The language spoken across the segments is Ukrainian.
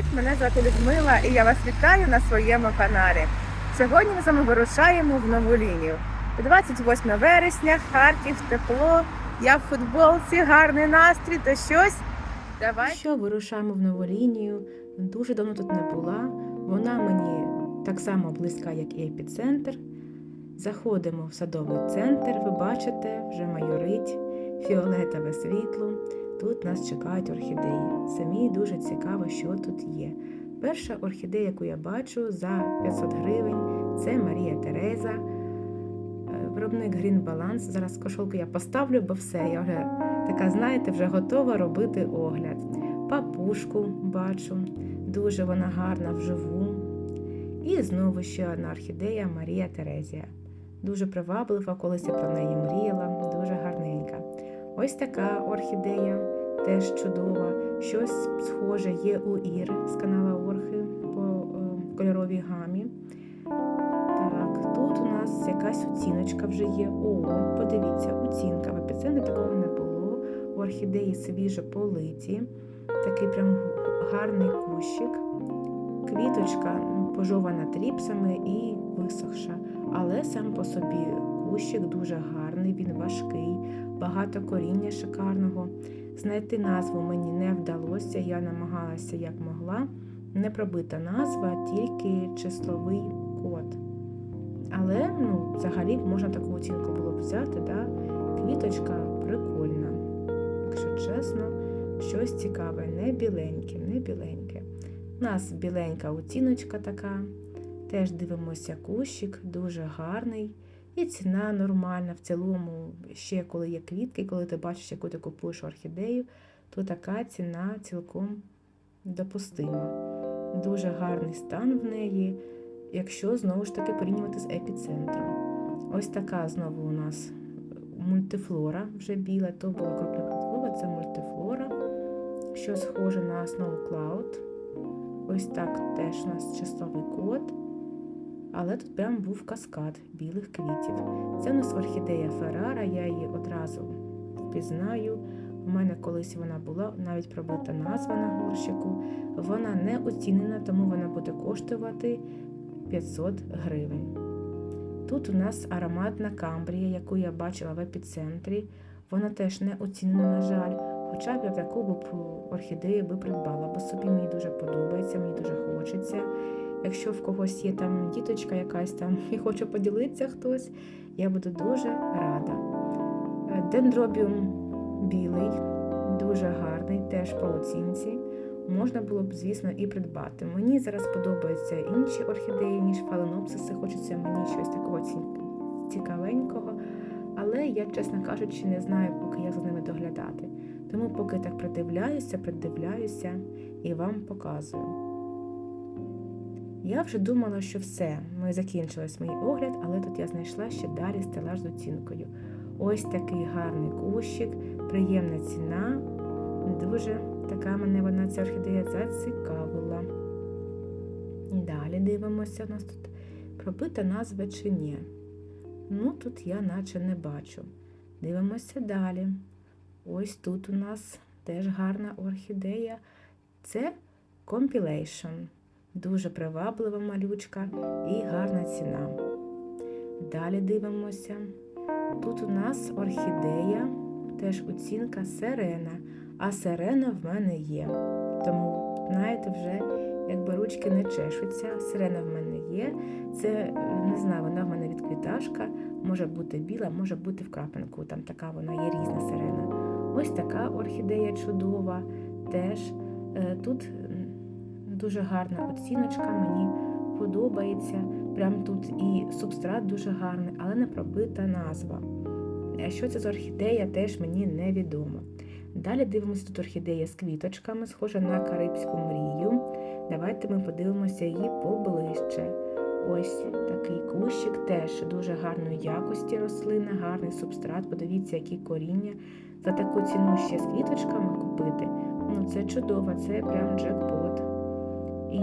привіт! Мене звати Людмила і я вас вітаю на своєму каналі. Сьогодні ми з вами вирушаємо в нову лінію. 28 вересня, Харків, тепло. Я в футболці, гарний настрій, то щось. Давай. Що вирушаємо в нову лінію? Дуже давно тут не була. Вона мені так само близька, як і епіцентр. Заходимо в садовий центр, ви бачите, вже майорить фіолетове світло. Тут нас чекають орхідеї. Самі дуже цікаво, що тут є. Перша орхідея, яку я бачу за 500 гривень, це Марія Тереза. Е, Виробник Green Balance. Зараз кошолку я поставлю, бо все, я вже така, знаєте, вже готова робити огляд. Папушку бачу, дуже вона гарна вживу. І знову ще одна орхідея Марія Терезія. Дуже приваблива, колись я про неї мріяла, дуже. Ось така орхідея, теж чудова. Щось схоже є у Іри з канала Орхи по е, кольоровій гамі. Так, тут у нас якась оціночка вже є. О, подивіться, оцінка. В епіцентрі такого не було. У орхідеї свіжо политі. Такий прям гарний кущик. Квіточка пожована тріпсами і висохша. Але сам по собі кущик дуже гарний, він важкий, багато коріння шикарного. Знайти назву мені не вдалося, я намагалася як могла. Не пробита назва, тільки числовий код. Але ну, взагалі можна таку оцінку було б взяти. Да? Квіточка прикольна, якщо чесно, щось цікаве, не біленьке, не біленьке. У нас біленька оціночка така. Теж дивимося кущик, дуже гарний. І ціна нормальна. В цілому, ще коли є квітки, коли ти бачиш, яку ти купуєш орхідею, то така ціна цілком допустима. Дуже гарний стан в неї, якщо знову ж таки порівнювати з епіцентром. Ось така знову у нас мультифлора, вже біла, то була крупноквіткова, це мультифлора, що схоже на Snow Cloud. Ось так теж у нас числовий код. Але тут прям був каскад білих квітів. Це у нас орхідея Феррара, я її одразу впізнаю. У мене колись вона була, навіть пробита назва на горщику. Вона не оцінена, тому вона буде коштувати 500 гривень. Тут у нас ароматна камбрія, яку я бачила в епіцентрі. Вона теж не оцінена, на жаль. Хоча б я таку б орхідею би придбала, бо собі мені дуже подобається, мені дуже хочеться. Якщо в когось є там діточка якась там і хоче поділитися хтось, я буду дуже рада. Е, Дендробіум білий, дуже гарний, теж по оцінці. Можна було б, звісно, і придбати. Мені зараз подобаються інші орхідеї, ніж фаленопсиси. Хочеться мені щось такого цікавенького. Але я, чесно кажучи, не знаю, поки як за ними доглядати. Тому поки так придивляюся, придивляюся і вам показую. Я вже думала, що все, ми закінчилось мій огляд, але тут я знайшла ще далі стелаж з оцінкою. Ось такий гарний кущик, приємна ціна. Дуже така мене вона ця орхідея зацікавила. Далі дивимося, у нас тут пробита назва чи ні. Ну, тут я наче не бачу. Дивимося далі. Ось тут у нас теж гарна орхідея. Це Compilation. Дуже приваблива малючка і гарна ціна. Далі дивимося. Тут у нас орхідея, теж оцінка сирена, а сирена в мене є. Тому, знаєте, вже якби ручки не чешуться, сирена в мене є. Це, не знаю, вона в мене відквіташка, може бути біла, може бути в крапинку. Там така вона є різна сирена. Ось така орхідея чудова. Теж тут дуже гарна оціночка, мені подобається. Прям тут і субстрат дуже гарний, але не пробита назва. Що це за орхідея, теж мені невідомо. Далі дивимося тут орхідея з квіточками, схожа на Карибську мрію. Давайте ми подивимося її поближче. Ось такий кущик, теж дуже гарної якості рослина, гарний субстрат. Подивіться, які коріння. За таку ціну ще з квіточками купити. Ну це чудово, це прям джекпот. І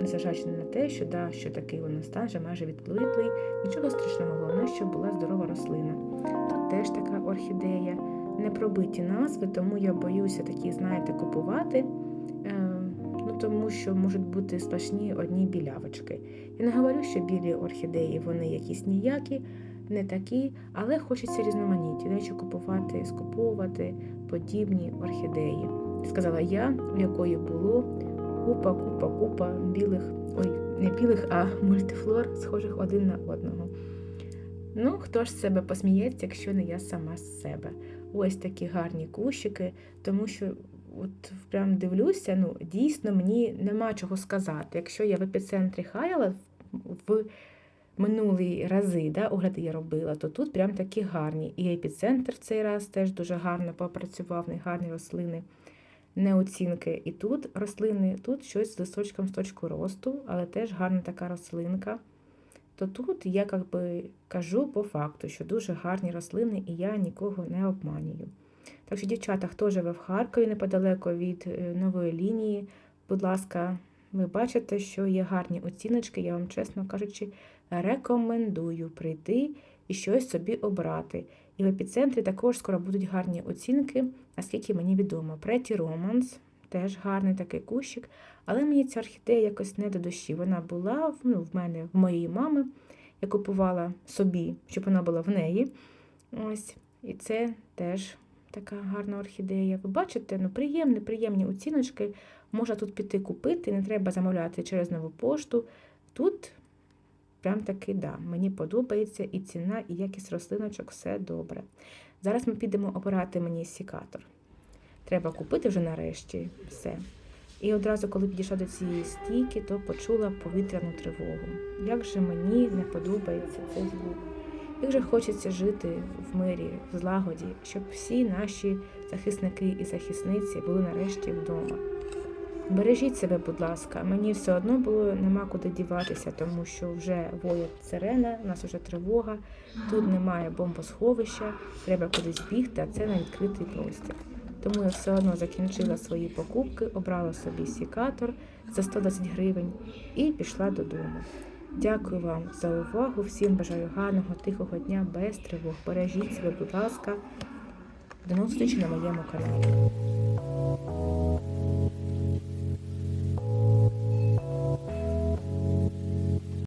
незважаючи на те, що да, що такий воно стан вже майже відплитлий, нічого страшного, головне, щоб була здорова рослина. Тут теж така орхідея, не пробиті назви, тому я боюся такі, знаєте, купувати. Е, ну, тому що можуть бути сплошні одні білявочки. Я не говорю, що білі орхідеї вони якісь ніякі, не такі, але хочеться різноманіття, навіщо купувати, скуповувати подібні орхідеї. Сказала я, у якої було купа, купа, купа білих, ой, не білих, а мультифлор, схожих один на одного. Ну, хто ж з себе посміється, якщо не я сама з себе. Ось такі гарні кущики, тому що от прям дивлюся, ну дійсно мені нема чого сказати. Якщо я в епіцентрі хаяла в минулі рази, да, огляди я робила, то тут прям такі гарні. І епіцентр в цей раз теж дуже гарно попрацював, гарні рослини, не оцінки. І тут рослини, тут щось з листочком з точку росту, але теж гарна така рослинка. То тут я як би кажу по факту, що дуже гарні рослини, і я нікого не обманюю. Так що, дівчата, хто живе в Харкові неподалеко від е, нової лінії, будь ласка, ви бачите, що є гарні оціночки. Я вам, чесно кажучи, рекомендую прийти і щось собі обрати. І в епіцентрі також скоро будуть гарні оцінки, наскільки мені відомо. Преті Романс теж гарний такий кущик, але мені ця орхідея якось не до душі. Вона була ну, в мене, в моєї мами. Я купувала собі, щоб вона була в неї. Ось, і це теж така гарна орхідея. Ви бачите, ну приємні, приємні оціночки. Можна тут піти купити, не треба замовляти через нову пошту. Тут прям таки да, мені подобається і ціна, і якість рослиночок, все добре. Зараз ми підемо обирати мені сікатор. Треба купити вже нарешті все. І одразу, коли підійшла до цієї стійки, то почула повітряну тривогу. Як же мені не подобається цей звук. Як же хочеться жити в мирі, в злагоді, щоб всі наші захисники і захисниці були нарешті вдома. Бережіть себе, будь ласка, мені все одно було нема куди діватися, тому що вже воє сирена, у нас вже тривога, тут немає бомбосховища, треба кудись бігти, а це на відкритий простір. Тому я все одно закінчила свої покупки, обрала собі сікатор за 120 гривень і пішла додому. Дякую вам за увагу. Всім бажаю гарного, тихого дня, без тривог. Бережіть себе, будь ласка. До нових на моєму каналі.